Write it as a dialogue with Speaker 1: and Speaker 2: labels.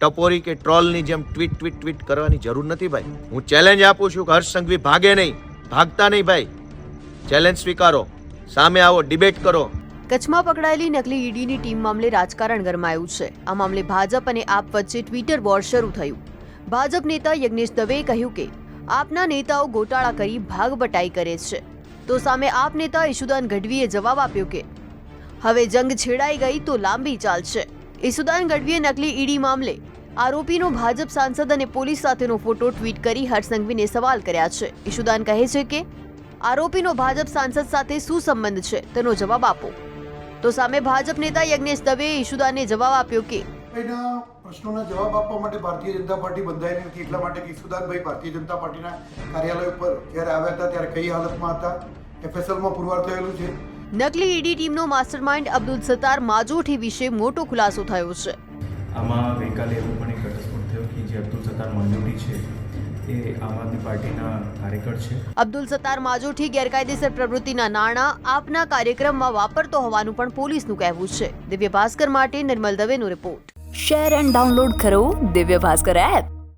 Speaker 1: ટપોરી કે ટ્રોલની જેમ tweet tweet tweet કરવાની જરૂર નથી ભાઈ. હું ચેલેન્જ આપું છું કે હર્ષ સંઘવી ભાગે નહીં, ભાગતા નહીં ભાઈ. ચેલેન્જ સ્વીકારો, સામે આવો ડિબેટ કરો.
Speaker 2: કચ્છમાં પકડાયેલી નકલી ઈડીની ટીમ મામલે રાજકારણ ગરમાયું છે. આ મામલે ભાજપ અને આપ વચ્ચે ટ્વિટર વોર શરૂ થયું. ભાજપ નેતા યજ્ઞેશ દવેએ કહ્યું કે, આપના નેતાઓ ગોટાળા કરી ભાગબટાઈ કરે છે. તો સામે આપ નેતા ઈશુદાન ગઢવીએ જવાબ આપ્યો કે, હવે જંગ છેડાઈ ગઈ તો લાંબી ચાલશે. ઈશુદાન ગઢવીએ નકલી ઈડી મામલે આરોપીનો ભાજપ સાંસદ અને પોલીસ સાથેનો ફોટો ટ્વીટ કરી હર્ષસંઘવીને સવાલ કર્યા છે. ઈશુદાન કહે છે કે, આરોપીનો ભાજપ સાંસદ સાથે શું સંબંધ છે? તેનો જવાબ આપો. તો સામે ભાજપ નેતા યજ્ઞેશ દવેએ ઈશુદાનને જવાબ આપ્યો કે
Speaker 3: પ્રશ્નોના જવાબ આપવા માટે ભારતીય જનતા પાર્ટી બંધાયેલી નથી. એટલા માટે કે ઈસુદાનભાઈ ભારતીય જનતા પાર્ટીના કાર્યાલય ઉપર જ્યારે આવ્યા હતા ત્યારે કઈ હાલતમાં હતા? એફએસએલમાં પુરવાર થયેલું છે?
Speaker 2: નકલી ઈડી ટીમનો માસ્ટરમાઇન્ડ અબ્દુલ સત્તાર માજોઠી વિશે મોટો ખુલાસો થયો છે.
Speaker 4: આમાં ગઈકાલે એવું પણ એક ઘટસ્ફોટ થયો કે જે અબ્દુલ સત્તાર મંજૂરી છે એ આમ આદમી પાર્ટીના કાર્યકર છે.
Speaker 2: અબ્દુલ સત્તાર માજોઠી ગેરકાયદેસર પ્રવૃત્તિના નાણાં આપના કાર્યક્રમમાં વાપરતો હોવાનું પણ પોલીસનું કહેવું છે. દિવ્ય ભાસ્કર માટે નિર્મલ દવેનો રિપોર્ટ.
Speaker 5: શેર એન્ડ ડાઉનલોડ કરો દિવ્ય ભાસ્કર એપ.